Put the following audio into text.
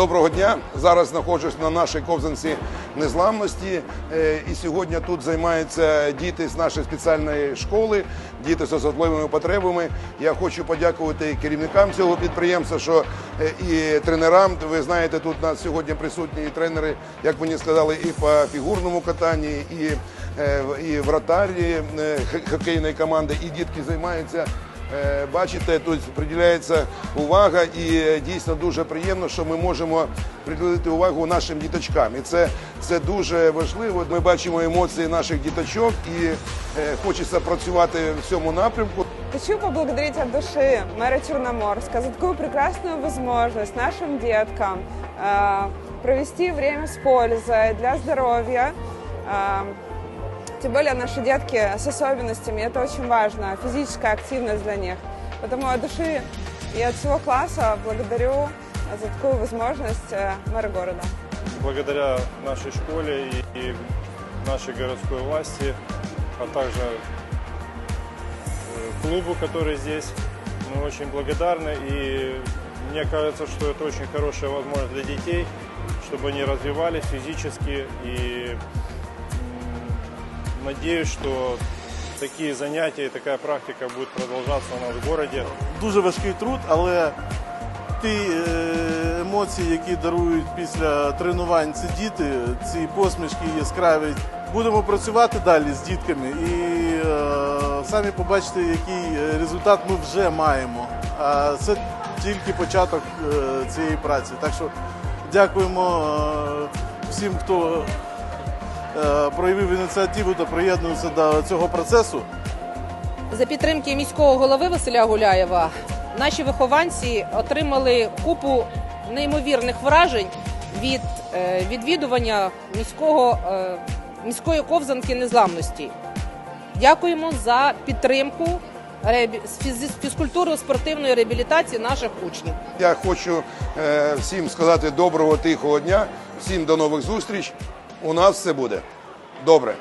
Доброго дня. Зараз знаходжусь на нашій ковзанці незламності. Е, І сьогодні тут займаються діти з нашої спеціальної школи, діти з особливими потребами. Я хочу подякувати керівникам цього підприємства, що е, і тренерам. Ви знаєте, тут у нас сьогодні присутні і тренери, як мені сказали, і по фігурному катанні, і, е, і вратарі хокейної команди, і дітки займаються. Е, Бачите, тут приділяється увага, і е, дійсно дуже приємно, що ми можемо приділити увагу нашим діточкам. І це, це дуже важливо. Ми бачимо емоції наших діточок і е, хочеться працювати в цьому напрямку. Хочу поблагодарить от души мэра Черноморска за такую прекрасную возможность нашим деткам э, провести время с пользой для здоровья. Э, Тем более наши детки с особенностями, это очень важно, физическая активность для них. Поэтому от души и от всего класса благодарю за такую возможность э, мэра города. благодаря нашей школе и, нашей городской власти, а также э, клубу, который здесь, мы очень благодарны. И мне кажется, что это очень хорошая возможность для детей, чтобы они развивались физически. И надеюсь, что такие занятия и такая практика будет продолжаться у нас в городе. дуже важкий труд, але ті е, емоції, які дарують після тренувань ці діти, ці посмішки яскраві. Будемо працювати далі з дітками і е, самі побачите, який е, результат ми вже маємо. А це тільки початок цієї праці. Так що дякуємо всім, хто проявив ініціативу та приєднувся до цього процесу. За підтримки міського голови Василя Гуляєва наші вихованці отримали купу неймовірних вражень від е, відвідування міського, е, міської ковзанки незламності. Дякуємо за підтримку фізкультурно-спортивної реабілітації наших учнів. Я хочу е, всім сказати доброго тихого дня, всім до нових зустріч. У нас все буде добре.